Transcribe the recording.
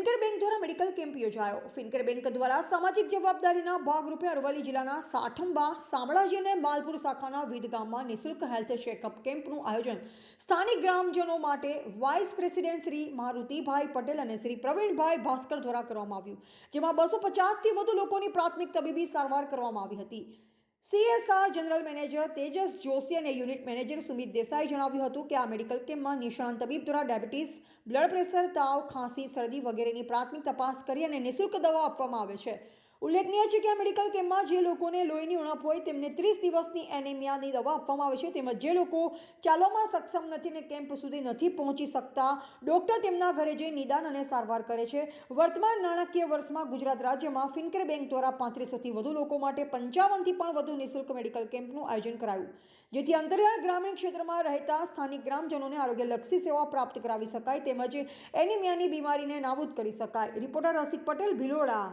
ફિનકેર bank દ્વારા medical camp યોજાયો. Fincare bank દ્વારા સામાજિક જવાબદારીના ભાગરૂપે અરવલ્લી જિલ્લાના સાઠંબા શામળાજી અને માલપુર શાખાના વિધ ગામમાં નિઃશુલ્ક હેલ્થ ચેકઅપ કેમ્પનું આયોજન સ્થાનિક ગ્રામજનો માટે વાઇસ પ્રેસિડેન્ટ શ્રી મારુતિભાઈ પટેલ અને શ્રી પ્રવીણભાઈ ભાસ્કર દ્વારા કરવામાં આવ્યું, જેમાં બસો પચાસથી વધુ લોકોની પ્રાથમિક તબીબી સારવાર કરવામાં આવી હતી. CSR general manager Tejas Joshi અને યુનિટ મેનેજર સુમિત દેસાઈ જણાવ્યું હતું કે આ મેડિકલ કેમ્પમાં નિષ્ણાંત તબીબ દ્વારા ડાયાબિટીસ, બ્લડ પ્રેશર, તાવ, ખાંસી, શરદી વગેરેની પ્રાથમિક તપાસ કરી અને નિઃશુલ્ક દવા આપવામાં આવે છે. ઉલ્લેખનીય છે કે આ મેડિકલ કેમ્પમાં જે લોકોને લોહીની ઉણપ હોય તેમને ત્રીસ દિવસની એનેમિયાની દવા આપવામાં આવે છે. તેમજ જે લોકો ચાલવામાં સક્ષમ નથી ને કેમ્પ સુધી નથી પહોંચી શકતા, ડૉક્ટર તેમના ઘરે જઈ નિદાન અને સારવાર કરે છે. વર્તમાન નાણાકીય વર્ષમાં ગુજરાત રાજ્યમાં ફિનકેર બેંક દ્વારા પાંત્રીસોથી વધુ લોકો માટે પંચાવનથી પણ વધુ નિઃશુલ્ક મેડિકલ કેમ્પનું આયોજન કરાયું. જેથી અંતરિયાળ ગ્રામીણ ક્ષેત્રમાં રહેતા સ્થાનિક ગ્રામજનોને આરોગ્યલક્ષી સેવા પ્રાપ્ત કરાવી શકાય તેમજ એનિમિયાની બીમારીને નાબૂદ કરી શકાય. રિપોર્ટર રસિક પટેલ, ભિલોડા.